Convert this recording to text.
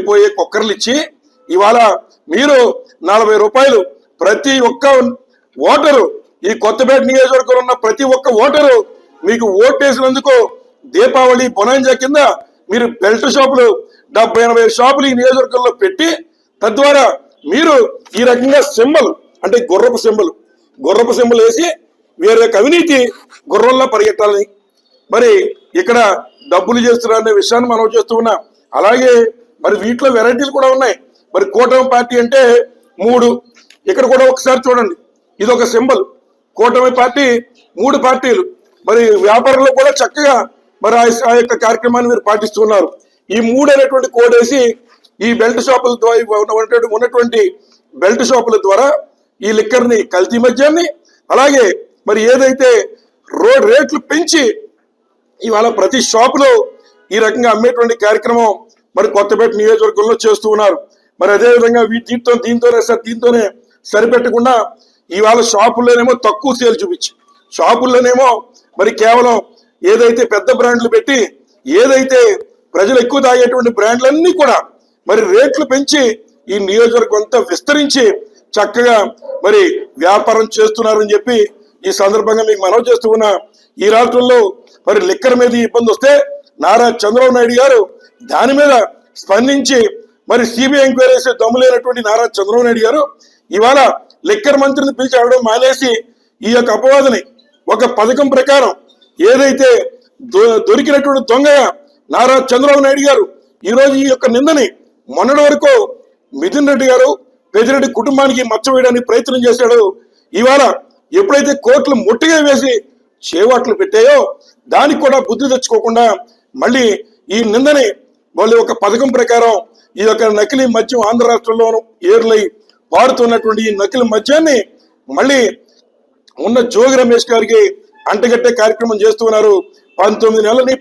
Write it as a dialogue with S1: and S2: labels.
S1: వెళ్ళిపోయే కుక్కర్లు ఇచ్చి ఇవాళ మీరు నలభై రూపాయలు ప్రతి ఒక్క ఓటరు ఈ కొత్తపేట నియోజకవర్గంలో ఉన్న ప్రతి ఒక్క ఓటరు మీకు ఓటేసినందుకు దీపావళి బొనాంజా కింద మీరు బెల్ట్ షాపులు డెబ్బై ఎనభై షాపులు ఈ నియోజకవర్గంలో పెట్టి తద్వారా మీరు ఈ రకంగా సింబల్ అంటే గుర్రపు సింబల్ గుర్రపు సింబల్ వేసి వేరే అవినీతి గుర్రంలో పరిగెట్టాలని. మరి ఇక్కడ డబ్బులు చేస్తున్నారనే విషయాన్ని మనం చేస్తూ ఉన్నాం. అలాగే మరి వీటిలో వెరైటీలు కూడా ఉన్నాయి. మరి కూటమి పార్టీ అంటే మూడు. ఇక్కడ కూడా ఒకసారి చూడండి. ఇది ఒక సింబల్. కూటమి పార్టీ మూడు పార్టీలు. మరి వ్యాపారంలో కూడా చక్కగా మరి ఆ- ఆ యొక్క కార్యక్రమాన్ని మీరు పాటిస్తున్నారు. ఈ మూడు అనేటువంటి కోడ్ వేసి ఈ బెల్ట్ షాపుల ద్వారా ఉన్నటువంటి- ఉన్నటువంటి బెల్ట్ షాపుల ద్వారా ఈ లిక్కర్ని కల్తీ మద్యాన్ని అలాగే మరి ఏదైతే రోడ్ రేట్లు పెంచి ఇవాళ ప్రతి షాపులో ఈ రకంగా అమ్మేటువంటి కార్యక్రమం మరి కొత్తపేట నియోజకవర్గంలో చేస్తూ ఉన్నారు. మరి అదే విధంగా వీ- దీంతో దీంతోనే సార్ దీంతోనే సరిపెట్టకుండా ఇవాళ షాపుల్లోనేమో తక్కువ సేల్ చూపించి షాపుల్లోనేమో మరి కేవలం ఏదైతే పెద్ద బ్రాండ్లు పెట్టి ఏదైతే ప్రజలు ఎక్కువ తాగేటువంటి బ్రాండ్లన్నీ కూడా మరి రేట్లు పెంచి ఈ నియోజకవర్గం అంతా విస్తరించి చక్కగా మరి వ్యాపారం చేస్తున్నారని చెప్పి ఈ సందర్భంగా మీకు మనవి చేస్తూ ఉన్నా. ఈ రాష్ట్రంలో మరి లిక్కర్ మీద ఇబ్బంది వస్తే నారా చంద్రబాబు నాయుడు గారు దాని మీద స్పందించి మరి సిబిఐ ఎంక్వైరీ చేసే దమ్ము లేనటువంటి నారా చంద్రబాబు నాయుడు గారు ఇవాళ లిక్కర్ మంత్రిని పిలిచి అడగడం మానేసి ఈ యొక్క అపవాదని ఒక పథకం ప్రకారం ఏదైతే దొ- దొరికినటువంటి దొంగగా నారా చంద్రబాబు నాయుడు గారు ఈ రోజు ఈ యొక్క నిందని మొన్నటి వరకు మిథున్ రెడ్డి గారు పెద్దిరెడ్డి కుటుంబానికి మచ్చ వేయడానికి ప్రయత్నం చేశాడు. ఇవాళ ఎప్పుడైతే కోర్టులు ముట్టిగా వేసి చేవాట్లు పెట్టాయో దానికి కూడా బుద్ధి తెచ్చుకోకుండా మళ్ళీ ఈ నిందని మళ్ళీ ఒక పథకం ప్రకారం ఈ యొక్క నకిలీ మద్యం ఆంధ్ర రాష్ట్రంలోను ఏర్లై వాడుతున్నటువంటి ఈ నకిలీ మద్యాన్ని మళ్ళీ ఉన్న జోగి రమేష్ గారికి అంటగట్టే కార్యక్రమం చేస్తున్నారు పంతొమ్మిది నెలలని